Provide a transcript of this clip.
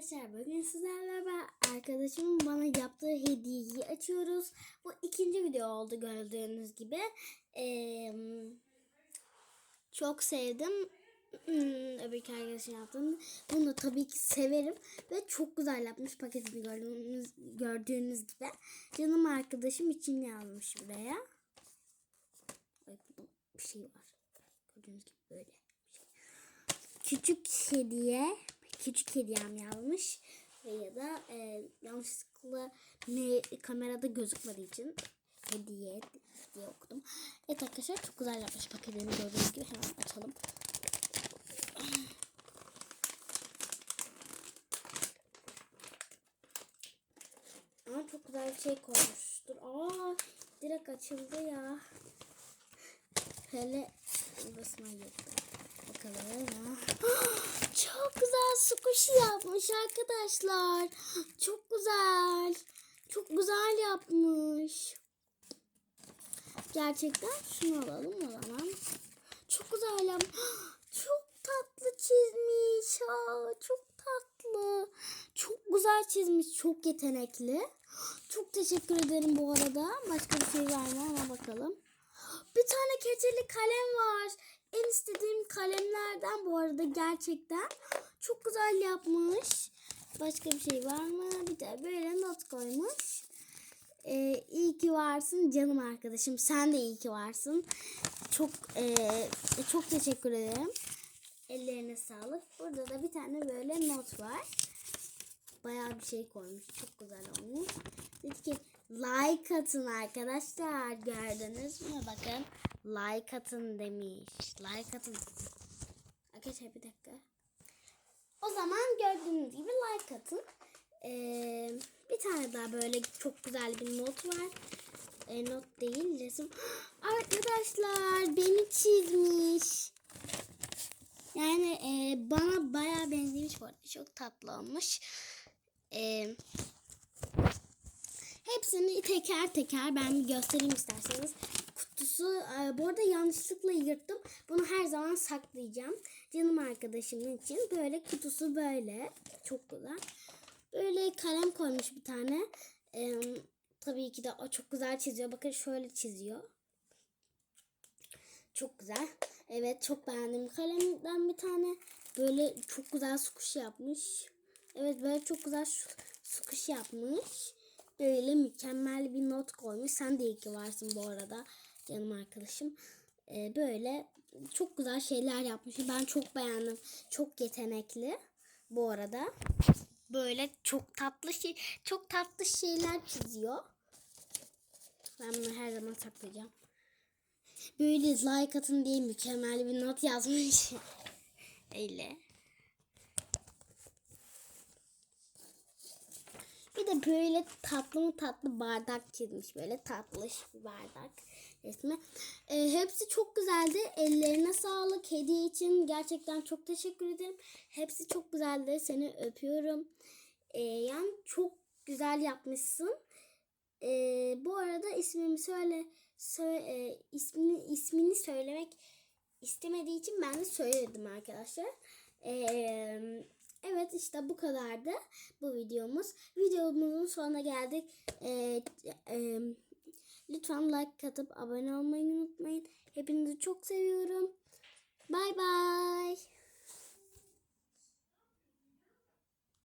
Arkadaşlar bugün sizlerle beraber arkadaşımın bana yaptığı hediyeyi açıyoruz. Bu ikinci video oldu gördüğünüz gibi. Ee, çok sevdim. Hmm, öbürki arkadaşım yaptığını. Bunu da tabii ki severim. Ve çok güzel yapmış paketini gördüğünüz, gördüğünüz gibi. Canım arkadaşım için yazmış buraya. Bir şey var. Gördüğünüz gibi böyle şey. Küçük hediye küçük hediyem yazmış ve ya da e, yanlışlıkla ne kamerada gözükmediği için hediye diye okudum. Evet arkadaşlar çok güzel yapmış paketini gördüğünüz gibi hemen açalım. Ama çok güzel bir şey koymuş. Dur aa direkt açıldı ya. Hele burasına girdi. Bakalım. Çok güzel su yapmış arkadaşlar. Çok güzel. Çok güzel yapmış. Gerçekten şunu alalım o zaman. Çok güzel yapmış. Çok tatlı çizmiş. Çok tatlı. Çok güzel çizmiş. Çok yetenekli. Çok teşekkür ederim bu arada. Başka bir şey var mı? Ona bakalım. Bir tane keçeli kalem var. En istediğim kalemlerden bu arada gerçekten. Çok güzel yapmış. Başka bir şey var mı? Bir de böyle not koymuş. Ee, iyi ki varsın canım arkadaşım. Sen de iyi ki varsın. Çok e, çok teşekkür ederim. Ellerine sağlık. Burada da bir tane böyle not var. Bayağı bir şey koymuş. Çok güzel olmuş. Dedi ki like atın arkadaşlar. Gördünüz mü? Bakın like atın demiş. Like atın. Arkadaşlar bir dakika. O zaman gördüğünüz gibi like atın. Ee, bir tane daha böyle çok güzel bir not var. Ee, not değil resim. Arkadaşlar beni çizmiş. Yani e, bana bayağı benzemiş bu arada. Çok tatlı olmuş. E, hepsini teker teker ben göstereyim isterseniz. Kutusu e, bu arada yanlışlıkla yırttım. Bunu her zaman saklayacağım. Canım arkadaşımın için. Böyle kutusu böyle. Çok güzel. Böyle kalem koymuş bir tane. E, tabii ki de o çok güzel çiziyor. Bakın şöyle çiziyor. Çok güzel. Evet çok beğendim. Kalemden bir tane böyle çok güzel su kuşu yapmış. Evet böyle çok güzel su kuşu yapmış. Böyle mükemmel bir not koymuş. Sen de iyi ki varsın bu arada canım arkadaşım. Ee, böyle çok güzel şeyler yapmış. Ben çok beğendim. Çok yetenekli bu arada. Böyle çok tatlı şey, çok tatlı şeyler çiziyor. Ben bunu her zaman saklayacağım. Böyle like atın diye mükemmel bir not yazmış. Öyle. Bir de böyle tatlı mı tatlı bardak çizmiş. Böyle tatlış bir bardak resmi. Ee, hepsi çok güzeldi. Ellerine sağlık. Hediye için gerçekten çok teşekkür ederim. Hepsi çok güzeldi. Seni öpüyorum. Ee, yani çok güzel yapmışsın. Ee, bu arada ismimi söyle, söyle e, ismini ismini söylemek istemediği için ben de söyledim arkadaşlar. Ee, evet işte bu kadardı bu videomuz. Videomuzun sonuna geldik. Ee, e, lütfen like atıp abone olmayı unutmayın. Hepinizi çok seviyorum. Bay bay.